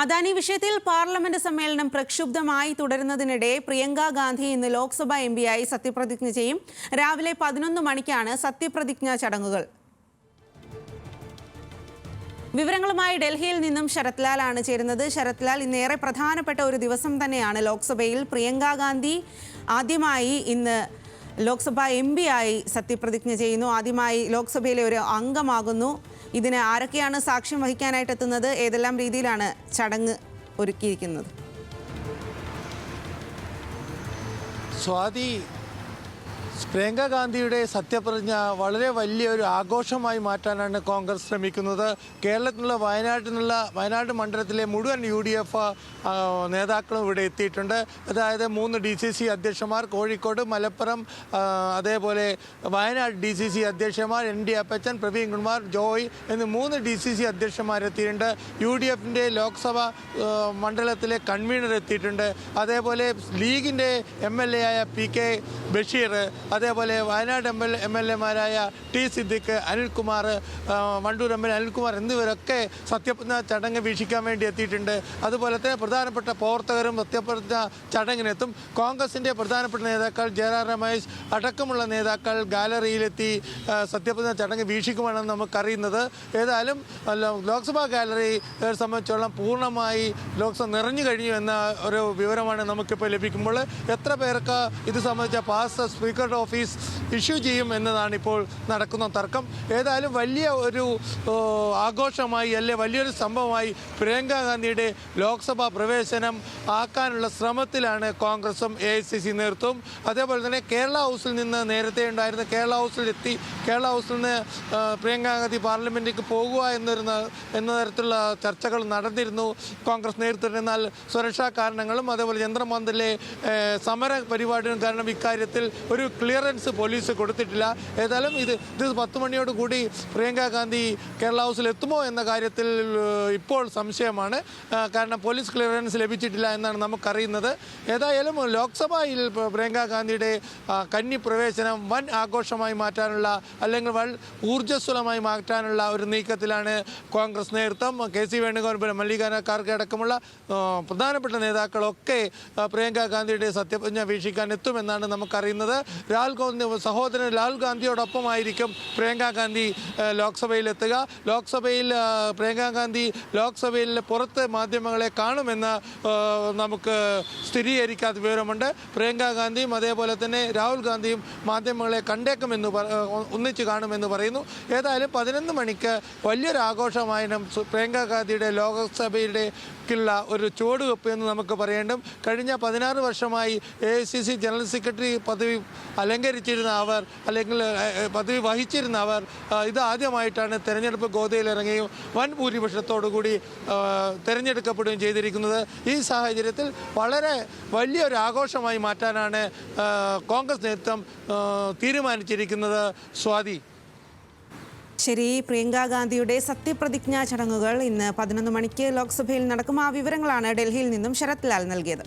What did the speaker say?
അദാനി വിഷയത്തിൽ പാർലമെന്റ് സമ്മേളനം പ്രക്ഷുബ്ധമായി തുടരുന്നതിനിടെ പ്രിയങ്ക ഗാന്ധി ഇന്ന് ലോക്സഭ എം പിയായി സത്യപ്രതിജ്ഞ ചെയ്യും. രാവിലെ പതിനൊന്ന് മണിക്കാണ് സത്യപ്രതിജ്ഞാ ചടങ്ങുകൾ. വിവരങ്ങളുമായി ഡൽഹിയിൽ നിന്നും ശരത് ലാൽ ആണ് ചേരുന്നത്. ശരത്ലാൽ ഇന്ന് ഏറെ പ്രധാനപ്പെട്ട ഒരു ദിവസം തന്നെയാണ് ലോക്സഭയിൽ. പ്രിയങ്ക ഗാന്ധി ആദ്യമായി ഇന്ന് ലോക്സഭ എം ആയി സത്യപ്രതിജ്ഞ ചെയ്യുന്നു. ആദ്യമായി ലോക്സഭയിലെ ഒരു അംഗമാകുന്നു. ഇതിന് ആരൊക്കെയാണ് സാക്ഷ്യം വഹിക്കാനായിട്ട് എത്തുന്നത്? ഏതെല്ലാം രീതിയിലാണ് ചടങ്ങ് ഒരുക്കിയിരിക്കുന്നത്? സ്വാതി പ്രിയങ്ക ഗാന്ധിയുടെ സത്യപ്രതിജ്ഞ വളരെ വലിയൊരു ആഘോഷമായി മാറ്റാനാണ് കോൺഗ്രസ് ശ്രമിക്കുന്നത്. കേരളത്തിലുള്ള വയനാട്ടിലുള്ള വയനാട് മണ്ഡലത്തിലെ മുഴുവൻ യു ഡി എഫ് നേതാക്കളും ഇവിടെ എത്തിയിട്ടുണ്ട്. അതായത് മൂന്ന് ഡി സി സി അധ്യക്ഷന്മാർ കോഴിക്കോട് മലപ്പുറം അതേപോലെ വയനാട് ഡി സി സി അധ്യക്ഷന്മാർ എൻ ഡി അപ്പച്ചൻ പ്രവീൺ കുമാർ ജോയ് എന്നീ മൂന്ന് ഡി സി സി അധ്യക്ഷന്മാരെത്തിയിട്ടുണ്ട് യു ഡി എഫിന്റെ ലോക്സഭ മണ്ഡലത്തിലെ കൺവീനർ എത്തിയിട്ടുണ്ട്. അതേപോലെ ലീഗിന്റെ എം എൽ എ ആയ പി കെ ബഷീർ അതേപോലെ Wayanad M L M L എമാരായ T Siddique Anilkumar Wandoor M L Anilkumar എന്നിവരൊക്കെ സത്യപ്രതിജ്ഞ ചടങ്ങ് വീക്ഷിക്കാൻ വേണ്ടി എത്തിയിട്ടുണ്ട്. അതുപോലെ തന്നെ പ്രധാനപ്പെട്ട പ്രവർത്തകരും സത്യപ്രതിജ്ഞ ചടങ്ങിനെത്തും. കോൺഗ്രസിന്റെ പ്രധാനപ്പെട്ട നേതാക്കൾ ജയറാം രമേശ് അടക്കമുള്ള നേതാക്കൾ ഗാലറിയിലെത്തി സത്യപ്രതിജ്ഞ ചടങ്ങ് വീക്ഷിക്കുമെന്നാണ് നമുക്കറിയുന്നത്. ഏതായാലും ലോക്സഭാ ഗാലറി സംബന്ധിച്ചോളം പൂർണമായി ലോക്സഭ നിറഞ്ഞു കഴിഞ്ഞു എന്ന ഒരു വിവരമാണ് നമുക്കിപ്പോൾ ലഭിക്കുമ്പോൾ. എത്ര പേർക്ക് ഇത് സംബന്ധിച്ച പാസ് സ്പീക്കറുടെ ഓഫീസ് ഇഷ്യൂ ചെയ്യും എന്നതാണ് ഇപ്പോൾ നടക്കുന്ന തർക്കം. ഏതായാലും വലിയ ഒരു ആഘോഷമായി അല്ലെ വലിയൊരു സംഭവമായി പ്രിയങ്ക ഗാന്ധിയുടെ ലോക്സഭാ പ്രവേശനം ആക്കാനുള്ള ശ്രമത്തിലാണ് കോൺഗ്രസും എ ഐ സി സി നേതൃത്വവും. അതേപോലെ തന്നെ കേരള ഹൗസിൽ നിന്ന് നേരത്തെ ഉണ്ടായിരുന്ന കേരള ഹൗസിൽ എത്തി കേരള ഹൗസിൽ നിന്ന് പ്രിയങ്ക ഗാന്ധി പാർലമെന്റിലേക്ക് പോകുക എന്നൊരു എന്ന തരത്തിലുള്ള ചർച്ചകൾ നടന്നിരുന്നു കോൺഗ്രസ് നേതൃത്വത്തിൽ എന്നാൽ സുരക്ഷാ കാരണങ്ങളും അതേപോലെ യന്ത്രമന്ത്രിലെ സമര പരിപാടികളും കാരണം ഇക്കാര്യത്തിൽ ഒരു ക്ലിയറൻസ് പോലീസ് കൊടുത്തിട്ടില്ല. ഏതായാലും ഇത് ഇത് പത്ത് മണിയോട് കൂടി പ്രിയങ്ക ഗാന്ധി കേരള ഹൗസിൽ എത്തുമോ എന്ന കാര്യത്തിൽ ഇപ്പോൾ സംശയമാണ്. കാരണം പോലീസ് ക്ലിയറൻസ് ലഭിച്ചിട്ടില്ല എന്നാണ് നമുക്കറിയുന്നത്. ഏതായാലും ലോക്സഭയിൽ പ്രിയങ്കാ ഗാന്ധിയുടെ കന്നി പ്രവേശനം വൻ ആഘോഷമായി മാറ്റാനുള്ള അല്ലെങ്കിൽ വൻ ഊർജസ്വലമായി മാറ്റാനുള്ള ഒരു നീക്കത്തിലാണ് കോൺഗ്രസ് നേതൃത്വം. കെ സി വേണുഗോപാൽ പിന്നെ ഖാർഗെ അടക്കമുള്ള പ്രധാനപ്പെട്ട നേതാക്കളൊക്കെ പ്രിയങ്ക ഗാന്ധിയുടെ സത്യപ്രതിജ്ഞ വീക്ഷിക്കാൻ എത്തുമെന്നാണ് നമുക്കറിയുന്നത്. രാഹുൽ സഹോദരൻ രാഹുൽ ഗാന്ധിയോടൊപ്പമായിരിക്കും പ്രിയങ്ക ഗാന്ധി ലോക്സഭയിലെത്തുക. ലോക്സഭയിൽ പ്രിയങ്ക ഗാന്ധി ലോക്സഭയിൽ പുറത്ത് മാധ്യമങ്ങളെ കാണുമെന്ന് നമുക്ക് സ്ഥിരീകരിക്കാത്ത വിവരമുണ്ട്. പ്രിയങ്ക ഗാന്ധിയും അതേപോലെ തന്നെ രാഹുൽ ഗാന്ധിയും മാധ്യമങ്ങളെ കണ്ടേക്കുമെന്ന് ഒന്നിച്ച് കാണുമെന്ന് പറയുന്നു. ഏതായാലും പതിനൊന്ന് മണിക്ക് വലിയൊരു ആഘോഷമായി പ്രിയങ്ക ഗാന്ധിയുടെ ലോക്സഭയുടെ ക്കുള്ള ഒരു ചുവടുവെപ്പ് എന്ന് നമുക്ക് പറയേണ്ടും. കഴിഞ്ഞ പതിനാറ് വർഷമായി എ ജനറൽ സെക്രട്ടറി പദവി അലങ്കരിച്ചിരുന്ന അവർ അല്ലെങ്കിൽ പദവി വഹിച്ചിരുന്ന അവർ ഇതാദ്യമായിട്ടാണ് തെരഞ്ഞെടുപ്പ് ഗോതയിലിറങ്ങുകയും വൻ ഭൂരിപക്ഷത്തോടുകൂടി തെരഞ്ഞെടുക്കപ്പെടുകയും ചെയ്തിരിക്കുന്നത്. ഈ സാഹചര്യത്തിൽ വളരെ വലിയൊരു ആഘോഷമായി മാറ്റാനാണ് കോൺഗ്രസ് നേതൃത്വം തീരുമാനിച്ചിരിക്കുന്നത്. സ്വാതി. ശരി പ്രിയങ്ക ഗാന്ധിയുടെ സത്യപ്രതിജ്ഞാ ചടങ്ങുകൾ ഇന്ന് പതിനൊന്ന് മണിക്ക് ലോക്സഭയിൽ നടക്കും. ആ വിവരങ്ങളാണ് ഡൽഹിയിൽ നിന്നും ശരത് ലാൽ നൽകിയത്.